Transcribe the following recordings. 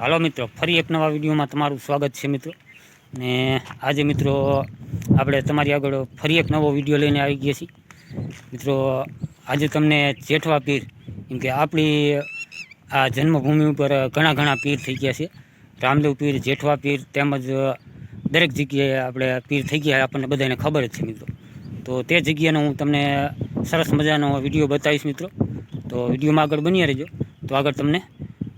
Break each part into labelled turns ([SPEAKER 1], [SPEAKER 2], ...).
[SPEAKER 1] હાલો મિત્રો, ફરી એક નવા વિડીયોમાં તમારું સ્વાગત છે મિત્રો. ને આજે મિત્રો, આપણે તમારી આગળ ફરી એક નવો વીડિયો લઈને આવી ગયા છીએ. મિત્રો, આજે તમને જેઠવા પીર, કેમ કે આપણી આ જન્મભૂમિ ઉપર ઘણા ઘણા પીર થઈ ગયા છે. રામદેવ પીર, જેઠવા પીર તેમજ દરેક જગ્યાએ આપણે પીર થઈ ગયા આપણને બધાને ખબર જ છે મિત્રો. તો તે જગ્યાનો હું તમને સરસ મજાનો વીડિયો બતાવીશ મિત્રો. તો વિડીયોમાં આગળ બની રહેજો. તો આગળ તમને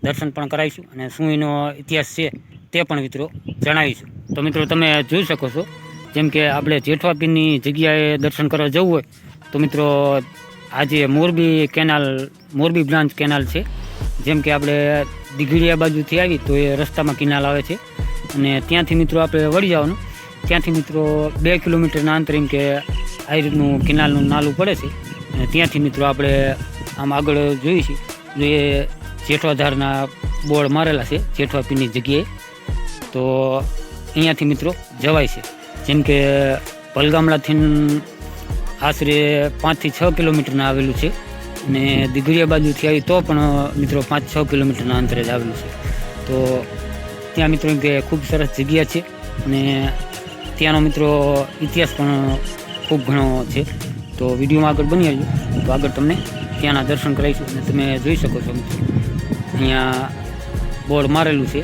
[SPEAKER 1] દર્શન પણ કરાવીશું અને શું એનો ઇતિહાસ છે તે પણ મિત્રો જણાવીશું. તો મિત્રો તમે જોઈ શકો છો, જેમ કે આપણે જેઠવા પીરની જગ્યાએ દર્શન કરવા જવું હોય, તો મિત્રો આજે Morbi canal, Morbi branch canal છે. જેમ કે આપણે દીઘડીયા બાજુથી આવી તો એ રસ્તામાં કેનાલ આવે છે. અને ત્યાંથી મિત્રો આપણે વળી જવાનું. ત્યાંથી મિત્રો બે કિલોમીટરના અંતરે કે આ રીતનું કેનાલનું નાલું પડે છે. અને ત્યાંથી મિત્રો આપણે આમ આગળ જોઈએ જો એ જેઠવાધારના બોર્ડ મારેલા છે, જેઠવા પીની જગ્યાએ. તો અહીંયાથી મિત્રો જવાય છે. જેમ કે પલગામડાથી આશરે પાંચથી છ કિલોમીટરના આવેલું છે. અને દિગરિયા બાજુથી આવી તો પણ મિત્રો પાંચ છ કિલોમીટરના અંતરે જ આવેલું છે. તો ત્યાં મિત્રો કે ખૂબ સરસ જગ્યા છે. અને ત્યાંનો મિત્રો ઇતિહાસ પણ ખૂબ ઘણો છે. તો વિડીયોમાં આગળ બની આવ્યું તો આગળ તમને ત્યાંના દર્શન કરાવીશું અને તમે જોઈ શકો છો મિત્રો. અહીંયા બોર્ડ મારેલું છે,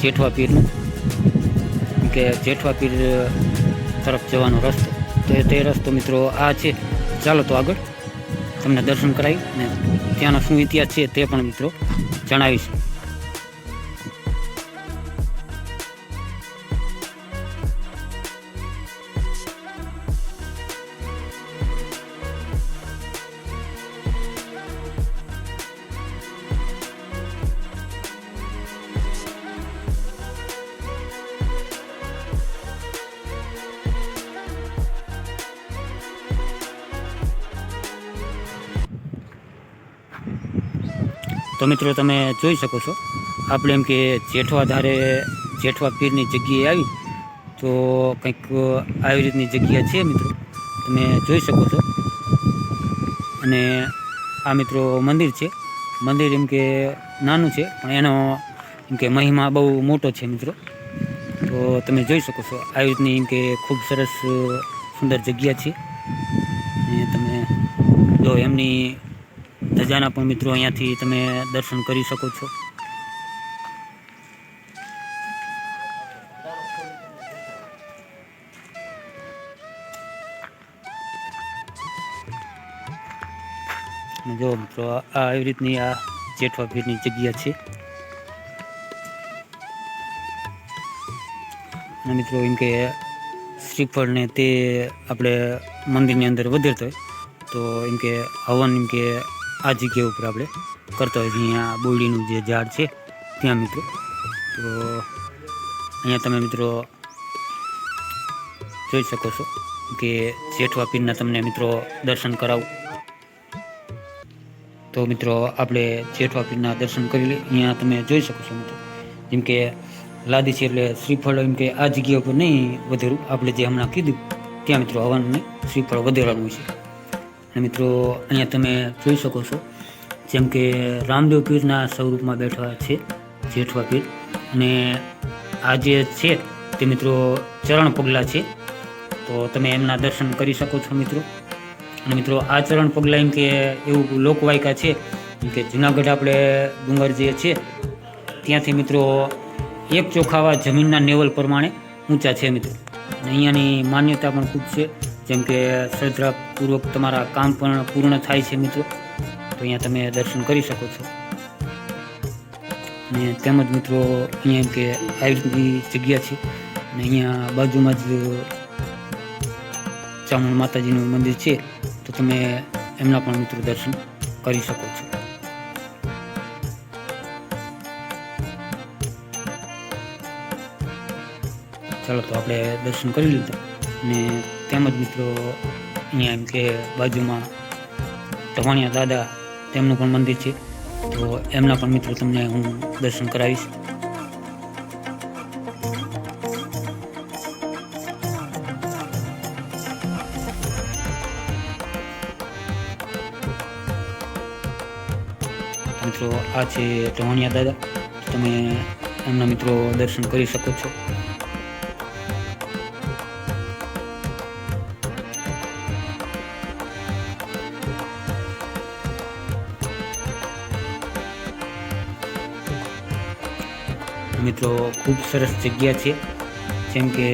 [SPEAKER 1] જેઠવા પીરનું. કે જેઠવા પીર તરફ જવાનો રસ્તો. તો, તે રસ્તો મિત્રો આ છે. ચાલો તો આગળ. તમને દર્શન કરાવી અને ત્યાંનો શું ઇતિહાસ છે તે પણ મિત્રો જણાવીશું. તો મિત્રો તમે જોઈ શકો છો. આપણે એમ કે જેઠવા ધારે જેઠવા પીરની જગ્યાએ આવી. તો કંઈક આવી રીતની જગ્યા છે મિત્રો. તમે જોઈ શકો છો. અને આ મિત્રો મંદિર છે. મંદિર એમ કે નાનું છે, પણ એનો એમ કે મહિમા બહુ મોટો છે મિત્રો. તો તમે જોઈ શકો છો, આવી રીતની એમ કે ખૂબ સરસ, સુંદર જગ્યા છે. અને તમે જો એમની ધજાના પણ મિત્રો અહીંયાથી તમે દર્શન કરી શકો છો. જો મિત્રો, આ એવી રીતની આ જેઠવા ભીડની જગ્યા છે. મિત્રો એમ કે શ્રીફળને તે આપણે મંદિરની અંદર વધેરતો હોય. તો એમ કે હવન એમ કે આ જગ્યા ઉપર આપણે કરતા હોય અહીંયા બોરડીનું જે ઝાડ છે, ત્યાં મિત્રો. તો અહીંયા તમે મિત્રો જોઈ શકો છો કે જેઠવા પીરના તમને મિત્રો દર્શન કરાવું. તો મિત્રો આપણે જેઠવા પીરના દર્શન કરી લઈએ. અહીંયા તમે જોઈ શકો છો મિત્રો. જેમ કે લાદી છે એટલે શ્રીફળ એમ કે આ જગ્યા ઉપર નહીં વધેરું આપણે જે હમણાં કીધું, ત્યાં મિત્રો હવનને શ્રીફળ વધેરવાનું છે. અને મિત્રો, અહીંયા તમે જોઈ શકો છો, જેમ કે રામદેવ પીરના સ્વરૂપમાં બેઠા છે, જેઠવા પીર. અને આ જે છે તે મિત્રો ચરણ પગલાં છે. તો તમે એમના દર્શન કરી શકો છો મિત્રો. અને મિત્રો, આ ચરણ પગલાં એમ કે એવું લોકવાયકા છે કે જુનાગઢ આપણે ડુંગર જે છે, ત્યાંથી મિત્રો એક ચોખાવા જમીનના લેવલ પ્રમાણે ઊંચા છે મિત્રો. અને અહીંયાની માન્યતા પણ ખૂબ છે. જેમ કે શ્રદ્ધાપૂર્વક તમારા કામ પણ પૂર્ણ થાય છે મિત્રો. તો અહીંયા તમે દર્શન કરી શકો છો. અને તેમજ મિત્રો અહીંયા કે આવી રીતની જગ્યા છે. અને અહીંયા બાજુમાં જ ચામુંડ માતાજીનું મંદિર છે. તો તમે એમના પણ મિત્રો દર્શન કરી શકો છો. ચાલો તો આપણે દર્શન કરી લીધા. અને તેમજ મિત્રો અહીંયા એમ કે બાજુમાં ધવાણિયા દાદા તેમનું પણ મંદિર છે. તો એમના પણ મિત્રો તમને હું દર્શન કરાવીશ. મિત્રો, આ છે ધવાણિયા દાદા. તમે એમના મિત્રો દર્શન કરી શકો છો. મિત્રો ખૂબ સરસ જગ્યા છે. જેમ કે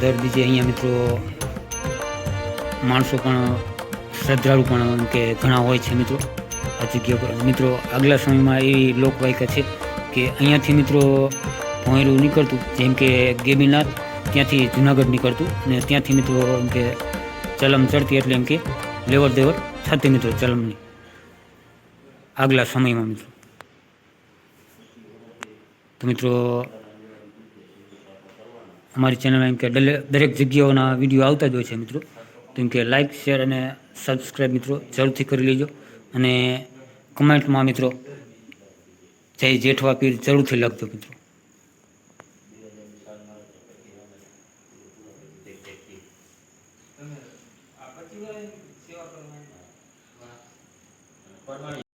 [SPEAKER 1] દર બીજે અહીંયા મિત્રો માણસો પણ, શ્રદ્ધાળુ પણ કે ઘણા હોય છે મિત્રો આ જગ્યા પર. મિત્રો આગલા સમયમાં એવી લોકવાયકા છે કે અહીંયાથી મિત્રો ભોંયરું નીકળતું, જેમ કે ગેબીનાથ, ત્યાંથી જુનાગઢ નીકળતું અને ત્યાંથી મિત્રો એમ કે ચલમ ચડતી એટલે એમ કે લેવડ દેવડ થતી મિત્રો ચલમની આગલા સમયમાં મિત્રો. તો મિત્રો, અમારી ચેનલમાં એમ કે દરેક જગ્યાઓના વીડિયો આવતા જ હોય છે મિત્રો. તો એમ કે લાઇક શેર અને સબસ્ક્રાઈબ મિત્રો જરૂરથી કરી લેજો. અને કમેન્ટમાં મિત્રો જય જેઠવા પીર જરૂરથી લખજો મિત્રો.